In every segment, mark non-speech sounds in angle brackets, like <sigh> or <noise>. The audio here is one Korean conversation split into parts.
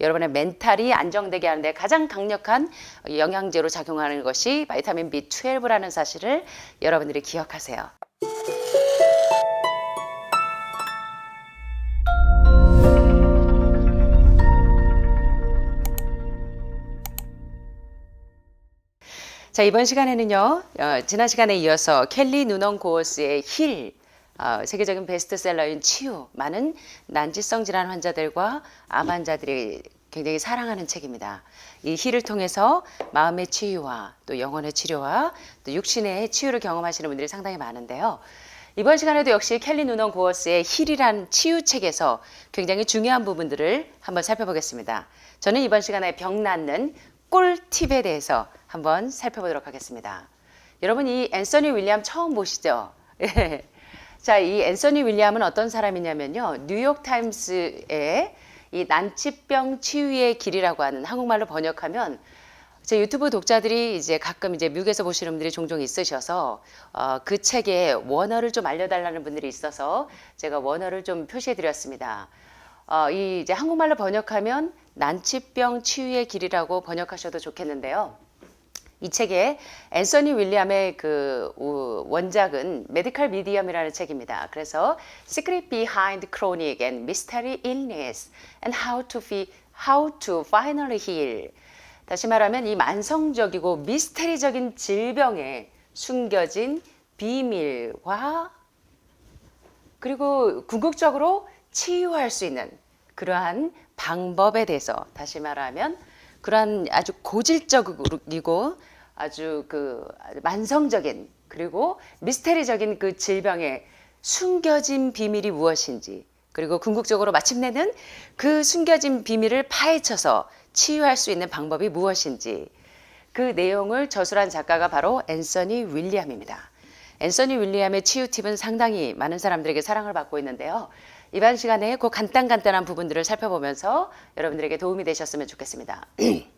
여러분의 멘탈이 안정되게 하는데 가장 강력한 영양제로 작용하는 것이 바이타민 B12라는 사실을 여러분들이 기억하세요. 자 이번 시간에는요 어, 지난 시간에 이어서 켈리 누넌 고어스의 힐 어, 세계적인 베스트셀러인 치유 많은 난지성 질환 환자들과 암 환자들이 굉장히 사랑하는 책입니다. 이 힐을 통해서 마음의 치유와 또 영혼의 치료와 또 육신의 치유를 경험하시는 분들이 상당히 많은데요. 이번 시간에도 역시 켈리 누넌 고어스의 힐이란 치유책에서 굉장히 중요한 부분들을 한번 살펴보겠습니다. 저는 이번 시간에 병 낫는 꿀팁에 대해서 한번 살펴보도록 하겠습니다. 여러분 이 앤서니 윌리엄 처음 보시죠? <laughs> 예. 자, 이 앤서니 윌리엄은 어떤 사람이냐면요. 뉴욕 타임스에 이 난치병 치유의 길이라고 하는 한국말로 번역하면 제 유튜브 독자들이 이제 가끔 이제 미국에서 보시는 분들이 종종 있으셔서 어, 그 책에 원어를 좀 알려달라는 분들이 있어서 제가 원어를 좀 표시해 드렸습니다. 어, 이 이제 한국말로 번역하면 난치병 치유의 길이라고 번역하셔도 좋겠는데요. 이 책에 앤서니 윌리엄의 그 원작은 메디컬 미디엄이라는 책입니다. 그래서 Secret Behind Chronic and Mystery Illness and How to, Fi, How to Finally Heal. 다시 말하면 이 만성적이고 미스테리적인 질병에 숨겨진 비밀과 그리고 궁극적으로 치유할 수 있는 그러한 방법에 대해서 다시 말하면 그러한 아주 고질적이고 아주 그 만성적인 그리고 미스테리적인 그 질병의 숨겨진 비밀이 무엇인지 그리고 궁극적으로 마침내는 그 숨겨진 비밀을 파헤쳐서 치유할 수 있는 방법이 무엇인지 그 내용을 저술한 작가가 바로 앤서니 윌리엄입니다. 앤서니 윌리엄의 치유 팁은 상당히 많은 사람들에게 사랑을 받고 있는데요. 이번 시간에 그 간단간단한 부분들을 살펴보면서 여러분들에게 도움이 되셨으면 좋겠습니다. <clears throat>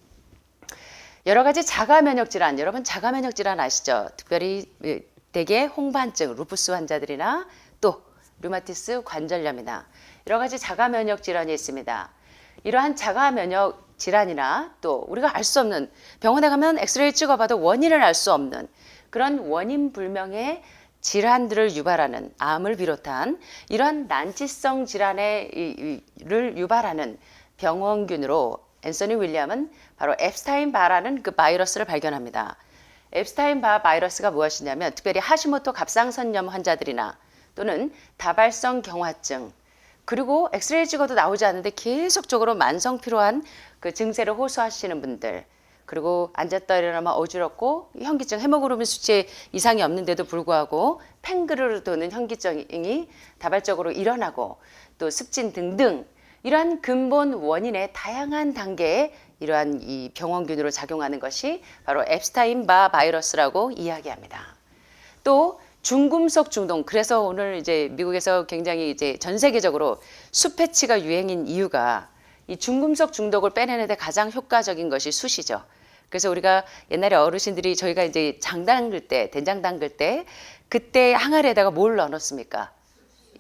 여러 가지 자가 면역 질환, 여러분 자가 면역 질환 아시죠? 특별히 대개 홍반증, 루푸스 환자들이나 또 류마티스 관절염이나 여러 가지 자가 면역 질환이 있습니다. 이러한 자가 면역 질환이나 또 우리가 알 수 없는 병원에 가면 엑스레이 찍어봐도 원인을 알 수 없는 그런 원인 불명의 질환들을 유발하는 암을 비롯한 이러한 난치성 질환을 유발하는 병원균으로 앤서니 윌리엄은 바로 앱스타인 바라는 그 바이러스를 발견합니다. 앱스타인 바 바이러스가 무엇이냐면 특별히 하시모토 갑상선염 환자들이나 또는 다발성 경화증 그리고 엑스레이 찍어도 나오지 않는데 계속적으로 만성 피로한 그 증세를 호소하시는 분들 그리고 앉았다 일어나면 어지럽고 현기증 헤모그로빈 수치 이상이 없는데도 불구하고 팽그르르 도는 현기증이 다발적으로 일어나고 또 습진 등등 이러한 근본 원인의 다양한 단계의 이러한 이 병원균으로 작용하는 것이 바로 앱스타인 바 바이러스라고 이야기합니다. 또 중금속 중독. 그래서 오늘 이제 미국에서 굉장히 이제 전 세계적으로 수패치가 유행인 이유가 이 중금속 중독을 빼내는 데 가장 효과적인 것이 숯이죠. 그래서 우리가 옛날에 어르신들이 저희가 이제 장 담글 때, 된장 담글 때 그때 항아리에다가 뭘 넣어놓습니까?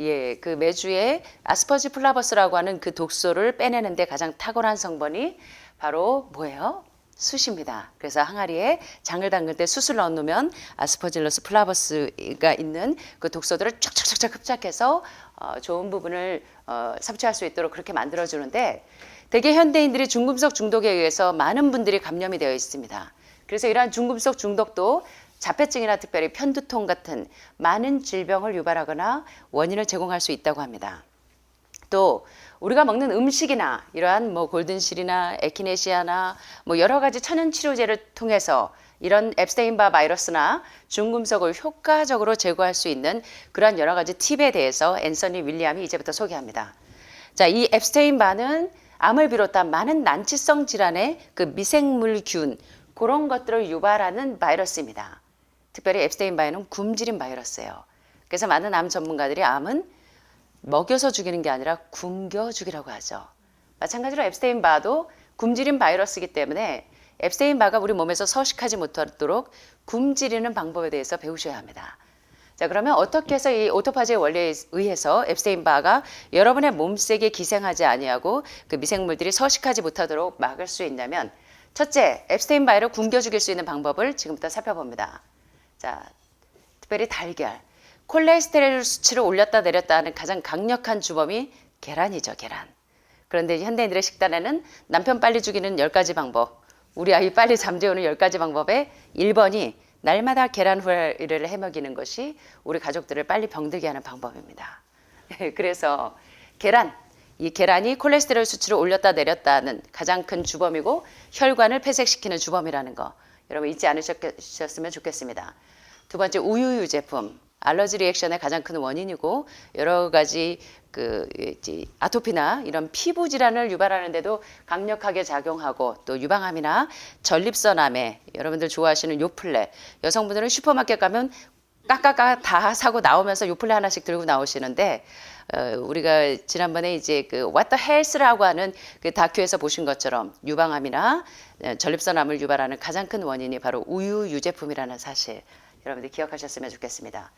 예, 그 메주에 아스퍼지 플라버스라고 하는 그 독소를 빼내는데 가장 탁월한 성분이 바로 뭐예요? 숯입니다. 그래서 항아리에 장을 담글 때 숯을 넣어놓으면 아스퍼질러스 플라버스가 있는 그 독소들을 쫙쫙쫙쫙 흡착해서 어, 좋은 부분을 어, 섭취할 수 있도록 그렇게 만들어주는데 대개 현대인들이 중금속 중독에 의해서 많은 분들이 감염이 되어 있습니다. 그래서 이러한 중금속 중독도 자폐증이나 특별히 편두통 같은 많은 질병을 유발하거나 원인을 제공할 수 있다고 합니다. 또 우리가 먹는 음식이나 이러한 뭐 골든실이나 에키네시아나 뭐 여러 가지 천연 치료제를 통해서 이런 앱스테인바 바이러스나 중금속을 효과적으로 제거할 수 있는 그런 여러 가지 팁에 대해서 앤서니 윌리엄이 이제부터 소개합니다. 자, 이 앱스테인바는 암을 비롯한 많은 난치성 질환의 그 미생물균 그런 것들을 유발하는 바이러스입니다. 특별히 앱스테인바에는 굶주린 바이러스예요. 그래서 많은 암 전문가들이 암은 먹여서 죽이는 게 아니라 굶겨 죽이라고 하죠. 마찬가지로 앱스테인 바도 굶주린 바이러스이기 때문에 앱스테인 바가 우리 몸에서 서식하지 못하도록 굶주리는 방법에 대해서 배우셔야 합니다. 자, 그러면 어떻게 해서 이 오토파지의 원리에 의해서 앱스테인 바가 여러분의 몸속에 기생하지 아니하고 그 미생물들이 서식하지 못하도록 막을 수 있냐면 첫째, 앱스테인바를 굶겨 죽일 수 있는 방법을 지금부터 살펴봅니다. 자, 특별히 달걀. 콜레스테롤 수치를 올렸다 내렸다 하는 가장 강력한 주범이 계란이죠, 계란. 그런데 현대인들의 식단에는 남편 빨리 죽이는 10가지 방법, 우리 아이 빨리 잠재우는 10가지 방법의 1번이 날마다 계란 후라이를 해먹이는 것이 우리 가족들을 빨리 병들게 하는 방법입니다. <laughs> 그래서 계란, 이 계란이 콜레스테롤 수치를 올렸다 내렸다는 가장 큰 주범이고 혈관을 폐색시키는 주범이라는 거 여러분 잊지 않으셨으면 좋겠습니다. 두 번째 우유 유 제품 알러지 리액션의 가장 큰 원인이고 여러 가지 그 아토피나 이런 피부 질환을 유발하는데도 강력하게 작용하고 또 유방암이나 전립선암에 여러분들 좋아하시는 요플레 여성분들은 슈퍼마켓 가면 까까까 다 사고 나오면서 요플레 하나씩 들고 나오시는데 어, 우리가 지난번에 이제 그 What the Health라고 하는 그 다큐에서 보신 것처럼 유방암이나 어, 전립선암을 유발하는 가장 큰 원인이 바로 우유 유제품이라는 사실 여러분들 기억하셨으면 좋겠습니다.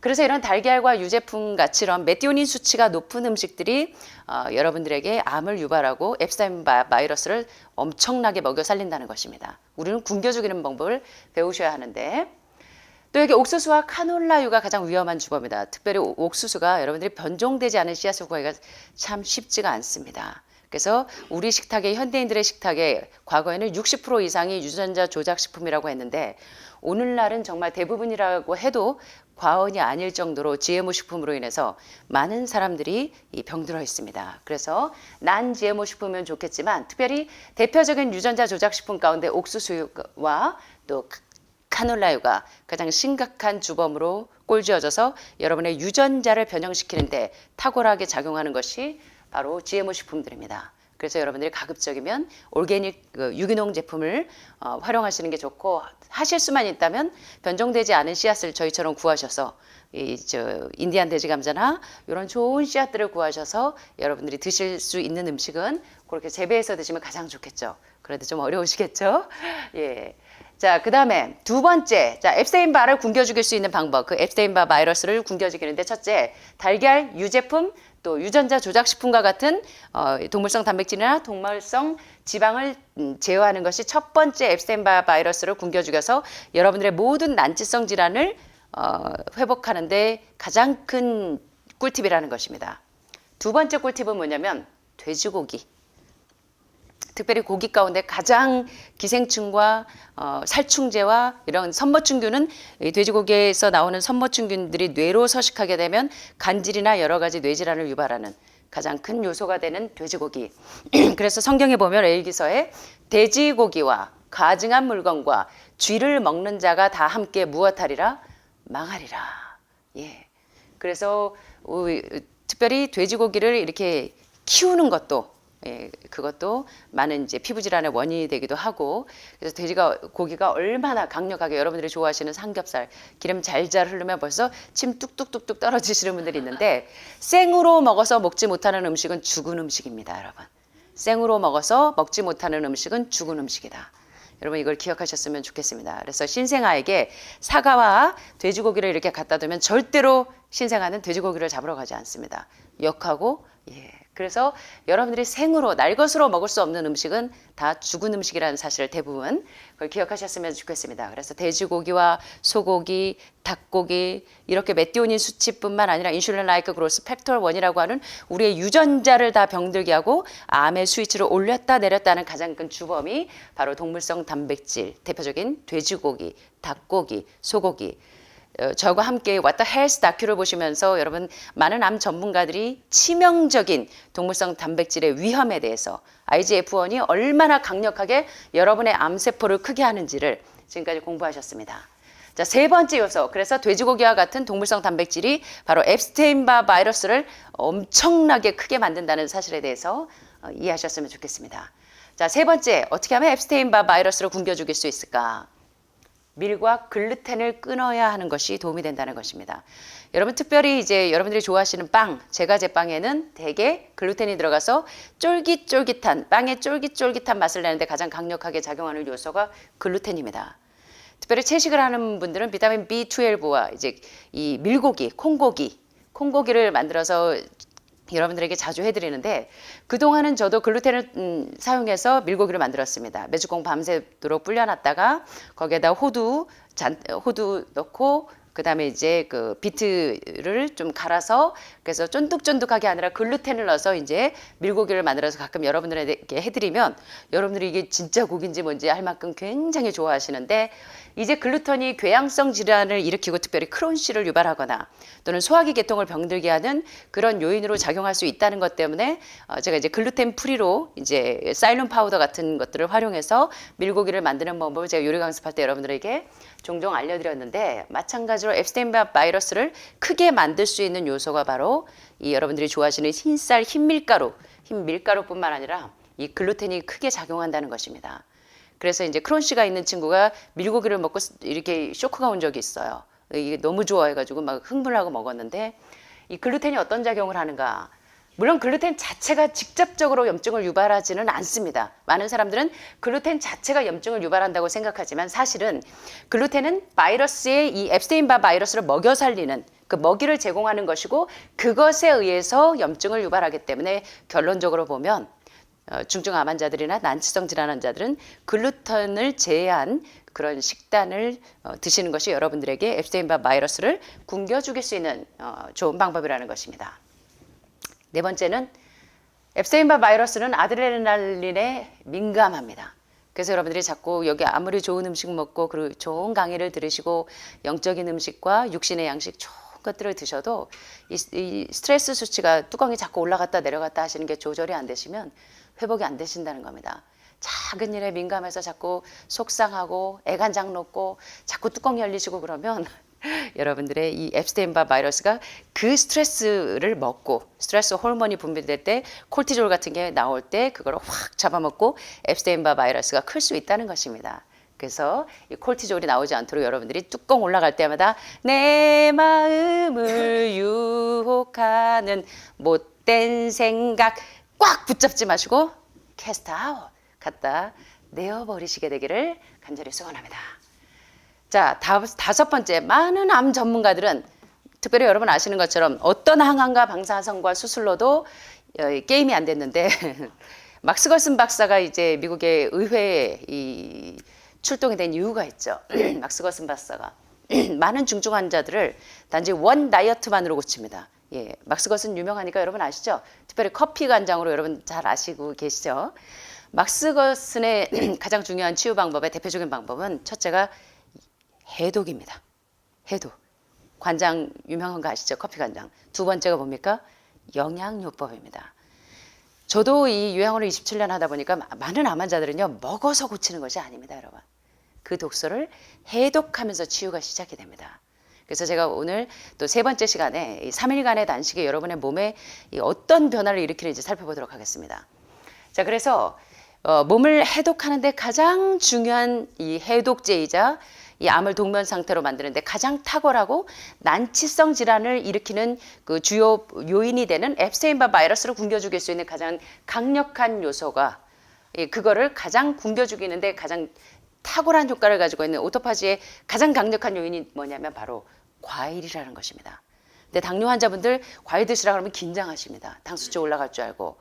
그래서 이런 달걀과 유제품 같이런 메티오닌 수치가 높은 음식들이 어, 여러분들에게 암을 유발하고 바- 바이러스를 엄청나게 먹여 살린다는 것입니다. 우리는 굶겨 죽이는 방법을 배우셔야 하는데 또 여기 옥수수와 카놀라유가 가장 위험한 주범이다. 특별히 오- 옥수수가 여러분들이 변종되지 않은 씨앗을 구하기가 참 쉽지가 않습니다. 그래서 우리 식탁에 현대인들의 식탁에 과거에는 60% 이상이 유전자 조작 식품이라고 했는데 오늘날은 정말 대부분이라고 해도 과언이 아닐 정도로 GMO 식품으로 인해서 많은 사람들이 이 병들어 있습니다. 그래서 난 GMO 식품이면 좋겠지만 특별히 대표적인 유전자 조작 식품 가운데 옥수수와 또 카놀라유가 가장 심각한 주범으로 꼴지어져서 여러분의 유전자를 변형시키는데 탁월하게 작용하는 것이 바로 GMO 식품들입니다. 그래서 여러분들이 가급적이면 올게닉 그 유기농 제품을 어, 활용하시는 게 좋고 하실 수만 있다면 변종되지 않은 씨앗을 저희처럼 구하셔서 이 저 인디안 돼지 감자나 이런 좋은 씨앗들을 구하셔서 여러분들이 드실 수 있는 음식은 그렇게 재배해서 드시면 가장 좋겠죠. 그래도 좀 어려우시겠죠? <laughs> 예. 자, 그 다음에 두 번째, 자, 앱스테인바를 굶겨 죽일 수 있는 방법. 그 앱스테인바 바이러스를 굶겨 죽이는데 첫째, 달걀, 유제품, 또 유전자 조작 식품과 같은 어, 동물성 단백질이나 동물성 지방을 음, 제어하는 것이 첫 번째 앱스테인바 바이러스를 굶겨 죽여서 여러분들의 모든 난치성 질환을 어, 회복하는데 가장 큰 꿀팁이라는 것입니다. 두 번째 꿀팁은 뭐냐면 돼지고기. 특별히 고기 가운데 가장 기생충과 어, 살충제와 이런 선모충균은 이 돼지고기에서 나오는 선모충균들이 뇌로 서식하게 되면 간질이나 여러 가지 뇌질환을 유발하는 가장 큰 요소가 되는 돼지고기. <clears throat> 그래서 성경에 보면 에일기서에 돼지고기와 가증한 물건과 쥐를 먹는 자가 다 함께 무엇하리라 망하리라. 예. 그래서 우리, 특별히 돼지고기를 이렇게 키우는 것도 예, 그것도 많은 이제 피부 질환의 원인이 되기도 하고 그래서 돼지가 고기가 얼마나 강력하게 여러분들이 좋아하시는 삼겹살 기름 잘잘 흐르면 벌써 침 뚝뚝뚝뚝 떨어지시는 분들이 있는데 생으로 먹어서 먹지 못하는 음식은 죽은 음식입니다, 여러분. 생으로 먹어서 먹지 못하는 음식은 죽은 음식이다. 여러분 이걸 기억하셨으면 좋겠습니다. 그래서 신생아에게 사과와 돼지고기를 이렇게 갖다 두면 절대로 신생아는 돼지고기를 잡으러 가지 않습니다. 역하고 예. 그래서 여러분들이 생으로 날것으로 먹을 수 없는 음식은 다 죽은 음식이라는 사실을 대부분 그걸 기억하셨으면 좋겠습니다. 그래서 돼지고기와 소고기, 닭고기 이렇게 메티오닌 수치뿐만 아니라 인슐린 라이크 그로스 팩tor 1이라고 하는 우리의 유전자를 다 병들게 하고 암의 수치를 올렸다 내렸다 하는 가장 큰 주범이 바로 동물성 단백질 대표적인 돼지고기, 닭고기, 소고기 어, 저와 함께 the Health 다큐를 보시면서 여러분 많은 암 전문가들이 치명적인 동물성 단백질의 위험에 대해서 IGF-1이 얼마나 강력하게 여러분의 암세포를 크게 하는지를 지금까지 공부하셨습니다. 자, 세 번째 요소. 그래서 돼지고기와 같은 동물성 단백질이 바로 앱스테인바 바이러스를 엄청나게 크게 만든다는 사실에 대해서 어, 이해하셨으면 좋겠습니다. 자, 세 번째. 어떻게 하면 앱스테인바 바이러스를 굶겨 죽일 수 있을까? 밀과 글루텐을 끊어야 하는 것이 도움이 된다는 것입니다. 여러분 특별히 이제 여러분들이 좋아하시는 빵, 제가 제 빵에는 대개 글루텐이 들어가서 쫄깃쫄깃한 빵의 쫄깃쫄깃한 맛을 내는데 가장 강력하게 작용하는 요소가 글루텐입니다. 특별히 채식을 하는 분들은 비타민 B12와 이제 이 밀고기, 콩고기, 콩고기를 만들어서 여러분들에게 자주 해드리는데 그동안은 저도 글루텐을 음, 사용해서 밀고기를 만들었습니다. 메주콩 밤새도록 불려놨다가 거기에다 호두, 잔, 호두 넣고 그다음에 이제 그 비트를 좀 갈아서 그래서 쫀득쫀득하게 아니라 글루텐을 넣어서 이제 밀고기를 만들어서 가끔 여러분들에게 해드리면 여러분들이 이게 진짜 고기인지 뭔지 할 만큼 굉장히 좋아하시는데 이제 글루텐이 궤양성 질환을 일으키고 특별히 크론씨를 유발하거나 또는 소화기 계통을 병들게 하는 그런 요인으로 작용할 수 있다는 것 때문에 어, 제가 이제 글루텐 프리로 이제 사일륨 파우더 같은 것들을 활용해서 밀고기를 만드는 방법을 제가 요리 강습할 때 여러분들에게 종종 알려드렸는데 마찬가지로 앱스테인바 바이러스를 크게 만들 수 있는 요소가 바로 이 여러분들이 좋아하시는 흰쌀 흰 밀가루, 흰 밀가루뿐만 아니라 이 글루텐이 크게 작용한다는 것입니다. 그래서 이제 크론씨가 있는 친구가 밀고기를 먹고 이렇게 쇼크가 온 적이 있어요. 이게 너무 좋아해가지고 막 흥분하고 먹었는데 이 글루텐이 어떤 작용을 하는가? 물론 글루텐 자체가 직접적으로 염증을 유발하지는 않습니다. 많은 사람들은 글루텐 자체가 염증을 유발한다고 생각하지만 사실은 글루텐은 바이러스의 이 앱스테인바 바이러스를 먹여 살리는 그 먹이를 제공하는 것이고 그것에 의해서 염증을 유발하기 때문에 결론적으로 보면 어, 중증 암 환자들이나 난치성 질환 환자들은 글루텐을 제외한 그런 식단을 어, 드시는 것이 여러분들에게 앱스테인바 바이러스를 굶겨 죽일 수 있는 어, 좋은 방법이라는 것입니다. 네 번째는 앱스테인바 바이러스는 아드레날린에 민감합니다. 그래서 여러분들이 자꾸 여기 아무리 좋은 음식 먹고 그리고 좋은 강의를 들으시고 영적인 음식과 육신의 양식 것들을 드셔도 이, 이 스트레스 수치가 뚜껑이 자꾸 올라갔다 내려갔다 하시는 게 조절이 안 되시면 회복이 안 되신다는 겁니다. 작은 일에 민감해서 자꾸 속상하고 애간장 놓고 자꾸 뚜껑 열리시고 그러면 <laughs> 여러분들의 이 앱스테인바 바이러스가 그 스트레스를 먹고 스트레스 호르몬이 분비될 때 콜티졸 같은 게 나올 때 그걸 확 잡아먹고 앱스테인바 바이러스가 클 수 있다는 것입니다. 그래서 이 콜티졸이 나오지 않도록 여러분들이 뚜껑 올라갈 때마다 내 마음을 유혹하는 못된 생각 꽉 붙잡지 마시고 캐스트 아웃 갖다 내어버리시게 되기를 간절히 소원합니다. 자, 다, 다섯 번째, 많은 암 전문가들은 특별히 여러분 아시는 것처럼 어떤 항암과 방사선과 수술로도 어, 이 게임이 안 됐는데 <laughs> 막스 걸슨 박사가 이제 미국의 의회에 이 출동이 된 이유가 있죠. 막스 걸슨 박사가 많은 중증 환자들을 단지 원 다이어트만으로 고칩니다. 예, 막스 걸슨 유명하니까 여러분 아시죠? 특별히 커피 간장으로 여러분 잘 아시고 계시죠? 막스 걸슨의 <clears throat> 가장 중요한 치유 방법의 대표적인 방법은 첫째가 해독입니다. 해독. 관장 유명한 거 아시죠? 커피 관장. 두 번째가 뭡니까? 영양요법입니다. 저도 이 요양원을 27년 하다 보니까 많은 암 환자들은요 먹어서 고치는 것이 아닙니다, 여러분. 그 독소를 해독하면서 치유가 시작이 됩니다. 그래서 제가 오늘 또 세 번째 시간에 이 3일간의 단식이 여러분의 몸에 이 어떤 변화를 일으키는지 살펴보도록 하겠습니다. 자, 그래서 어, 몸을 해독하는데 가장 중요한 이 해독제이자 이 암을 동면 상태로 만드는데 가장 탁월하고 난치성 질환을 일으키는 그 주요 요인이 되는 앱스테인바 바이러스를 굶겨 죽일 수 있는 가장 강력한 요소가 예, 그거를 가장 굶겨 죽이는데 가장 탁월한 효과를 가지고 있는 오토파지의 가장 강력한 요인이 뭐냐면 바로 과일이라는 것입니다. 근데 당뇨 환자분들 과일 드시라 그러면 긴장하십니다. 당 수치 올라갈 줄 알고.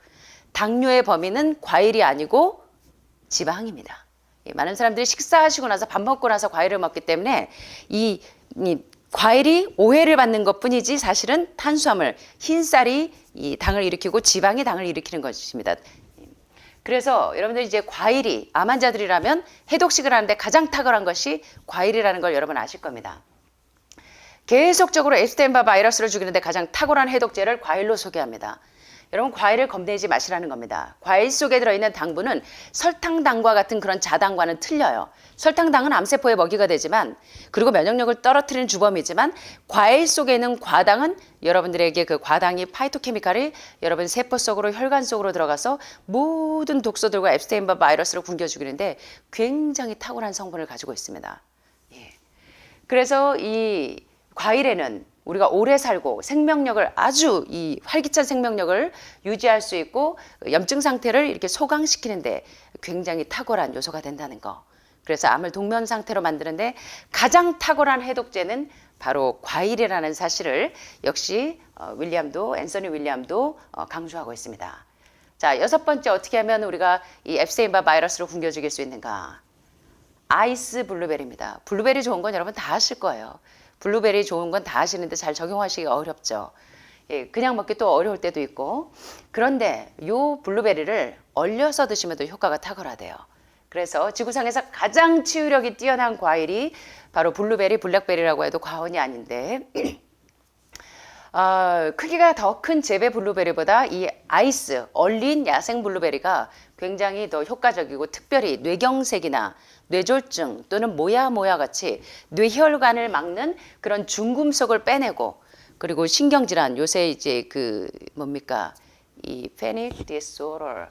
당뇨의 범위는 과일이 아니고 지방입니다. 예, 많은 사람들이 식사하시고 나서 밥 먹고 나서 과일을 먹기 때문에 이, 이 과일이 오해를 받는 것 뿐이지 사실은 탄수화물, 흰쌀이 이 당을 일으키고 지방이 당을 일으키는 것입니다. 그래서 여러분들 이제 과일이 암 환자들이라면 해독식을 하는데 가장 탁월한 것이 과일이라는 걸 여러분 아실 겁니다. 계속적으로 에스테인바 바이러스를 죽이는데 가장 탁월한 해독제를 과일로 소개합니다. 여러분 과일을 겁내지 마시라는 겁니다. 과일 속에 들어있는 당분은 설탕당과 같은 그런 자당과는 틀려요. 설탕당은 암세포의 먹이가 되지만 그리고 면역력을 떨어뜨리는 주범이지만 과일 속에 있는 과당은 여러분들에게 그 과당이 파이토케미칼이 여러분 세포 속으로 혈관 속으로 들어가서 모든 독소들과 앱스테인바 바이러스를 굶겨 죽이는데 굉장히 탁월한 성분을 가지고 있습니다. 예. 그래서 이 과일에는 우리가 오래 살고 생명력을 아주 이 활기찬 생명력을 유지할 수 있고 염증 상태를 이렇게 소강시키는데 굉장히 탁월한 요소가 된다는 거. 그래서 암을 동면 상태로 만드는데 가장 탁월한 해독제는 바로 과일이라는 사실을 역시 어, 윌리엄도 앤서니 윌리엄도 어, 강조하고 있습니다. 자 여섯 번째 어떻게 하면 우리가 이 앱스테인바 바이러스를 굶겨 죽일 수 있는가? 아이스 블루베리입니다. 블루베리 좋은 건 여러분 다 아실 거예요. 블루베리 좋은 건 다 아시는데 잘 적용하시기 어렵죠. 예, 그냥 먹기 또 어려울 때도 있고. 그런데 요 블루베리를 얼려서 드시면 더 효과가 탁월하대요. 그래서 지구상에서 가장 치유력이 뛰어난 과일이 바로 블루베리, 블랙베리라고 해도 과언이 아닌데 어, <clears throat> 크기가 더 큰 재배 블루베리보다 이 아이스, 얼린 야생 블루베리가 굉장히 더 효과적이고 특별히 뇌경색이나 뇌졸중 또는 모야 모야 같이 뇌혈관을 막는 그런 중금속을 빼내고 그리고 신경질환 요새 이제 그 뭡니까? 이 패닉 디스오더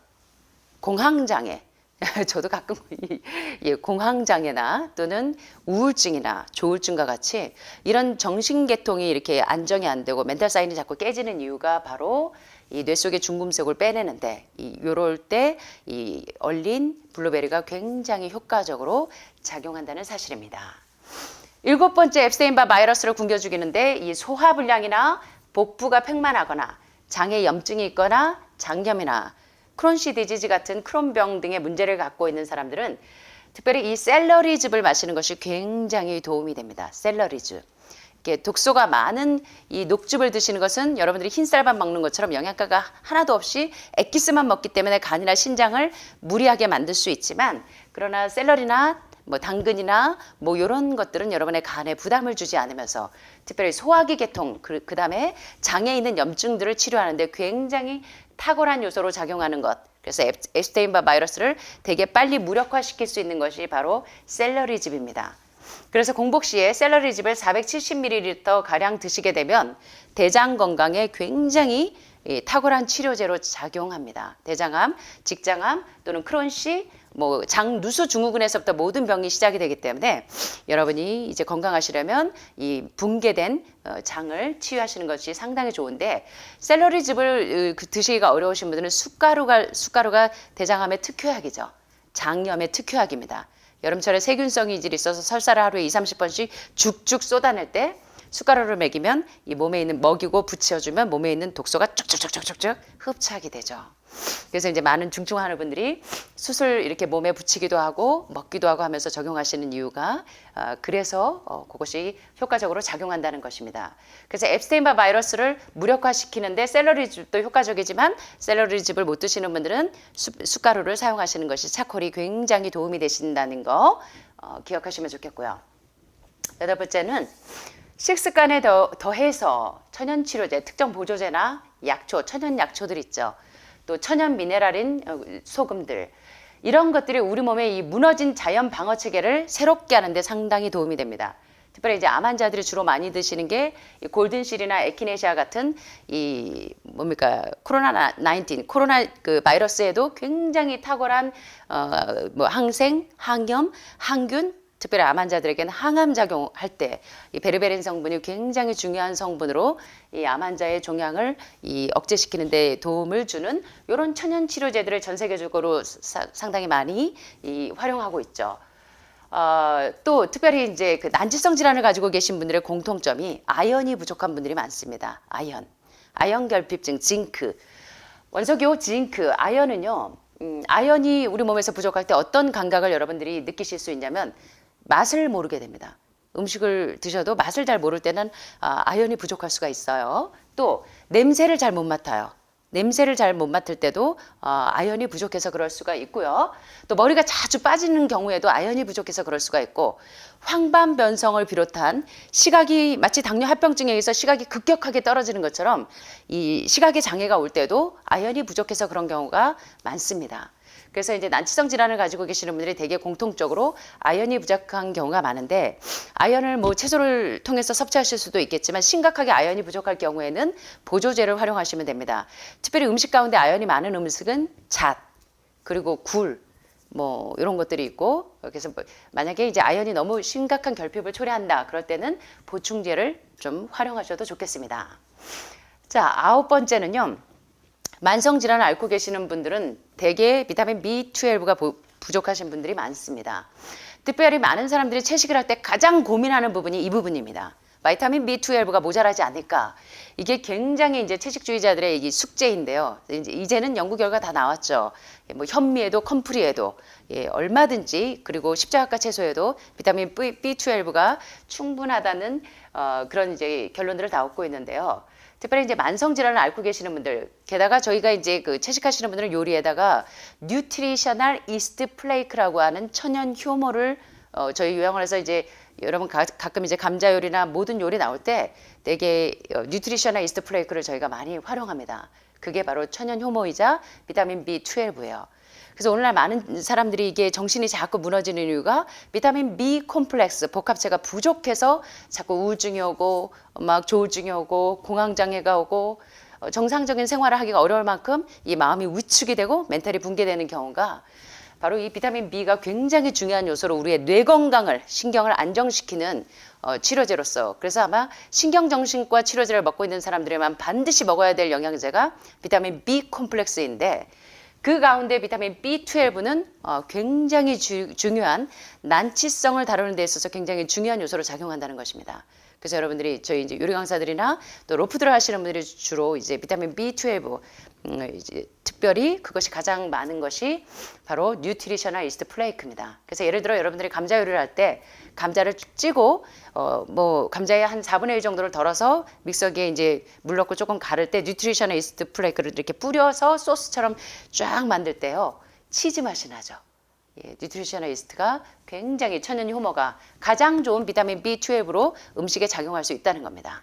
공황장애. <laughs> 저도 가끔 이, 예, 공황장애나 또는 우울증이나 조울증과 같이 이런 정신계통이 이렇게 안정이 안 되고 멘탈 사인이 자꾸 깨지는 이유가 바로 이 뇌 속의 중금속을 빼내는데 이 요럴 때 이 얼린 블루베리가 굉장히 효과적으로 작용한다는 사실입니다. 일곱 번째 앱스테인바 바이러스를 굶겨 죽이는데 이 소화 불량이나 복부가 팽만하거나 장에 염증이 있거나 장염이나 크론시 디지즈 같은 크론병 등의 문제를 갖고 있는 사람들은 특별히 이 샐러리즙을 마시는 것이 굉장히 도움이 됩니다. 샐러리즙. 독소가 많은 이 녹즙을 드시는 것은 여러분들이 흰쌀밥 먹는 것처럼 영양가가 하나도 없이 엑기스만 먹기 때문에 간이나 신장을 무리하게 만들 수 있지만 그러나 샐러리나 뭐 당근이나 뭐 이런 것들은 여러분의 간에 부담을 주지 않으면서 특별히 소화기 계통 그, 그다음에 장에 있는 염증들을 치료하는데 굉장히 탁월한 요소로 작용하는 것. 그래서 앱- 앱스테인바 바이러스를 되게 빨리 무력화시킬 수 있는 것이 바로 샐러리즙입니다. 그래서 공복 시에 샐러리즙을 470ml 가량 드시게 되면 대장 건강에 굉장히 이 탁월한 치료제로 작용합니다. 대장암, 직장암 또는 크론시, 뭐 장 누수 증후군에서부터 모든 병이 시작이 되기 때문에 여러분이 이제 건강하시려면 이 붕괴된 어, 장을 치유하시는 것이 상당히 좋은데 샐러리즙을 으, 그 드시기가 어려우신 분들은 숟가루가 숟가루가 대장암의 특효약이죠. 장염의 특효약입니다. 여름철에 세균성이 이질이 있어서 설사를 하루에 2, 30번씩 죽죽 쏟아낼 때 숟가루를 먹이면 이 몸에 있는 먹이고 붙여주면 몸에 있는 독소가 쭉쭉쭉쭉쭉 흡착이 되죠. 그래서 이제 많은 중증하는 분들이 수술 이렇게 몸에 붙이기도 하고 먹기도 하고 하면서 적용하시는 이유가 어, 그래서 어, 그것이 효과적으로 작용한다는 것입니다. 그래서 앱스테인바 바이러스를 무력화시키는데 샐러리즙도 효과적이지만 샐러리즙을 못 드시는 분들은 수- 숟가루를 사용하시는 것이 차콜이 굉장히 도움이 되신다는 거 어, 기억하시면 좋겠고요. 여덟 번째는 식습관에 더, 더해서 천연 치료제, 특정 보조제나 약초, 천연 약초들 있죠. 또 천연 미네랄인 어, 소금들. 이런 것들이 우리 몸의 이 무너진 자연 방어 체계를 새롭게 하는데 상당히 도움이 됩니다. 특별히 이제 암 환자들이 주로 많이 드시는 게이 골든실이나 에키네시아 같은 이 뭡니까 코로나 19 코로나 그 바이러스에도 굉장히 탁월한 어뭐 항생, 항염, 항균 특별히 암 환자들에게는 항암 작용할 때 이 베르베린 성분이 굉장히 중요한 성분으로 이 암 환자의 종양을 이 억제시키는 데 도움을 주는 이런 천연 치료제들을 전 세계적으로 사- 상당히 많이 이 활용하고 있죠. 어, 또 특별히 이제 그 난치성 질환을 가지고 계신 분들의 공통점이 아연이 부족한 분들이 많습니다. 아연, 아연 결핍증, 징크. 원석이호 징크, 아연은요. 음, 아연이 우리 몸에서 부족할 때 어떤 감각을 여러분들이 느끼실 수 있냐면 맛을 모르게 됩니다. 음식을 드셔도 맛을 잘 모를 때는 아, 아연이 부족할 수가 있어요. 또 냄새를 잘 못 맡아요. 냄새를 잘 못 맡을 때도 어, 아연이 부족해서 그럴 수가 있고요. 또 머리가 자주 빠지는 경우에도 아연이 부족해서 그럴 수가 있고 황반 변성을 비롯한 시각이 마치 당뇨 합병증에 의해서 시각이 급격하게 떨어지는 것처럼 이 시각의 장애가 올 때도 아연이 부족해서 그런 경우가 많습니다. 그래서 이제 난치성 질환을 가지고 계시는 분들이 되게 공통적으로 아연이 부족한 경우가 많은데 아연을 뭐 채소를 통해서 섭취하실 수도 있겠지만 심각하게 아연이 부족할 경우에는 보조제를 활용하시면 됩니다. 특별히 음식 가운데 아연이 많은 음식은 잣 그리고 굴 뭐 이런 것들이 있고 그래서 뭐 만약에 이제 아연이 너무 심각한 결핍을 초래한다 그럴 때는 보충제를 좀 활용하셔도 좋겠습니다. 자 아홉 번째는요. 만성 질환을 앓고 계시는 분들은 대개 비타민 B12가 부족하신 분들이 많습니다. 특별히 많은 사람들이 채식을 할 때 가장 고민하는 부분이 이 부분입니다. 바이타민 B12가 모자라지 않을까? 이게 굉장히 이제 채식주의자들의 이 숙제인데요. 이제 이제는 연구 결과 다 나왔죠. 예, 뭐 현미에도 컴프리에도 예, 얼마든지 그리고 십자가과 채소에도 비타민 B12가 충분하다는 어, 그런 이제 결론들을 다 얻고 있는데요. 특별히 이제 만성 질환을 앓고 계시는 분들, 게다가 저희가 이제 그 채식하시는 분들은 요리에다가 뉴트리셔널 이스트 플레이크라고 하는 천연 효모를 어, 저희 요양을 해서 이제 여러분 가, 끔 이제 감자 요리나 모든 요리 나올 때 되게 어, 뉴트리셔널 이스트 플레이크를 저희가 많이 활용합니다. 그게 바로 천연 효모이자 비타민 B12예요. 그래서 오늘날 많은 사람들이 이게 정신이 자꾸 무너지는 이유가 비타민 B 콤플렉스 복합체가 부족해서 자꾸 우울증이 오고 막 조울증이 오고 공황 장애가 오고 어, 정상적인 생활을 하기가 어려울 만큼 이 마음이 위축이 되고 멘탈이 붕괴되는 경우가 바로 이 비타민 B가 굉장히 중요한 요소로 우리의 뇌 건강을 신경을 안정시키는 어, 치료제로서 그래서 아마 신경정신과 치료제를 먹고 있는 사람들에만 반드시 먹어야 될 영양제가 비타민 B 콤플렉스인데 그 가운데 비타민 B12는 어, 굉장히 주, 중요한 난치성을 다루는 데 있어서 굉장히 중요한 요소로 작용한다는 것입니다. 그래서 여러분들이 저희 이제 요리 강사들이나 또 로프들을 하시는 분들이 주로 이제 비타민 B12 음, 이제 특별히 그것이 가장 많은 것이 바로 뉴트리셔널 이스트 플레이크입니다. 그래서 예를 들어 여러분들이 감자 요리를 할 때 감자를 찌고 어 뭐 감자의 한 4분의 1 정도를 덜어서 믹서기에 이제 물 넣고 조금 가를 때 뉴트리셔널 이스트 플레이크를 이렇게 뿌려서 소스처럼 쫙 만들 때요. 치즈 맛이 나죠. 예, 뉴트리셔널 이스트가 굉장히 천연 효모가 가장 좋은 비타민 B12로 음식에 작용할 수 있다는 겁니다.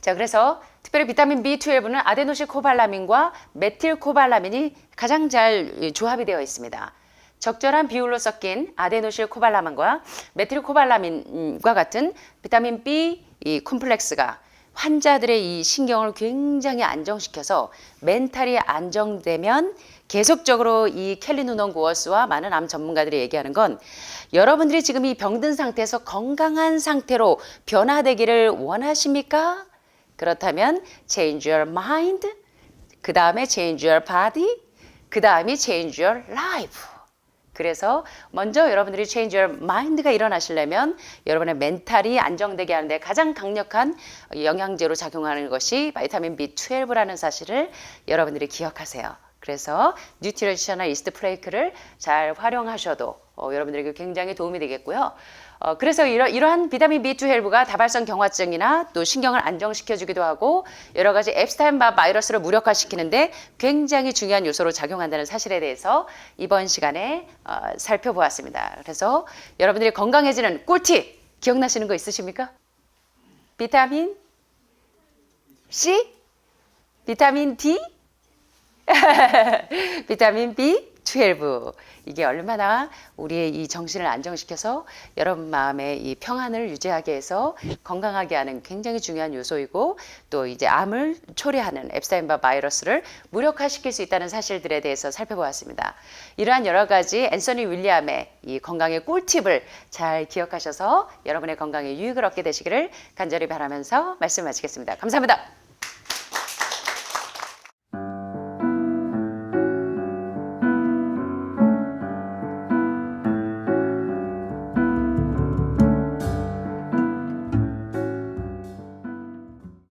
자, 그래서 특별히 비타민 B12는 아데노신 코발라민과 메틸 코발라민이 가장 잘 조합이 되어 있습니다. 적절한 비율로 섞인 아데노실 코발라민과 메틸 코발라민과 같은 비타민 B 이 콤플렉스가 환자들의 이 신경을 굉장히 안정시켜서 멘탈이 안정되면 계속적으로 이 켈리 누넌 구어스와 많은 암 전문가들이 얘기하는 건 여러분들이 지금 이 병든 상태에서 건강한 상태로 변화되기를 원하십니까? 그렇다면 change your mind, 그 다음에 change your body, 그 다음이 change your life. 그래서 먼저 여러분들이 change your mind가 일어나시려면 여러분의 멘탈이 안정되게 하는데 가장 강력한 영양제로 작용하는 것이 바이타민 B12라는 사실을 여러분들이 기억하세요. 그래서 뉴트리셔널 이스트 플레이크를 잘 활용하셔도 어, 여러분들에게 굉장히 도움이 되겠고요. 어, 그래서 이러, 이러한 비타민 B2 헬브가 다발성 경화증이나 또 신경을 안정시켜주기도 하고 여러 가지 앱스타인바 바이러스를 무력화시키는데 굉장히 중요한 요소로 작용한다는 사실에 대해서 이번 시간에 어, 살펴보았습니다. 그래서 여러분들이 건강해지는 꿀팁 기억나시는 거 있으십니까? 비타민 C, 비타민 D, <laughs> 비타민 B12 이게 얼마나 우리의 이 정신을 안정시켜서 여러분 마음의 이 평안을 유지하게 해서 건강하게 하는 굉장히 중요한 요소이고 또 이제 암을 초래하는 앱스타인바 바이러스를 무력화시킬 수 있다는 사실들에 대해서 살펴보았습니다. 이러한 여러 가지 앤서니 윌리엄의 이 건강의 꿀팁을 잘 기억하셔서 여러분의 건강에 유익을 얻게 되시기를 간절히 바라면서 말씀 마치겠습니다. 감사합니다.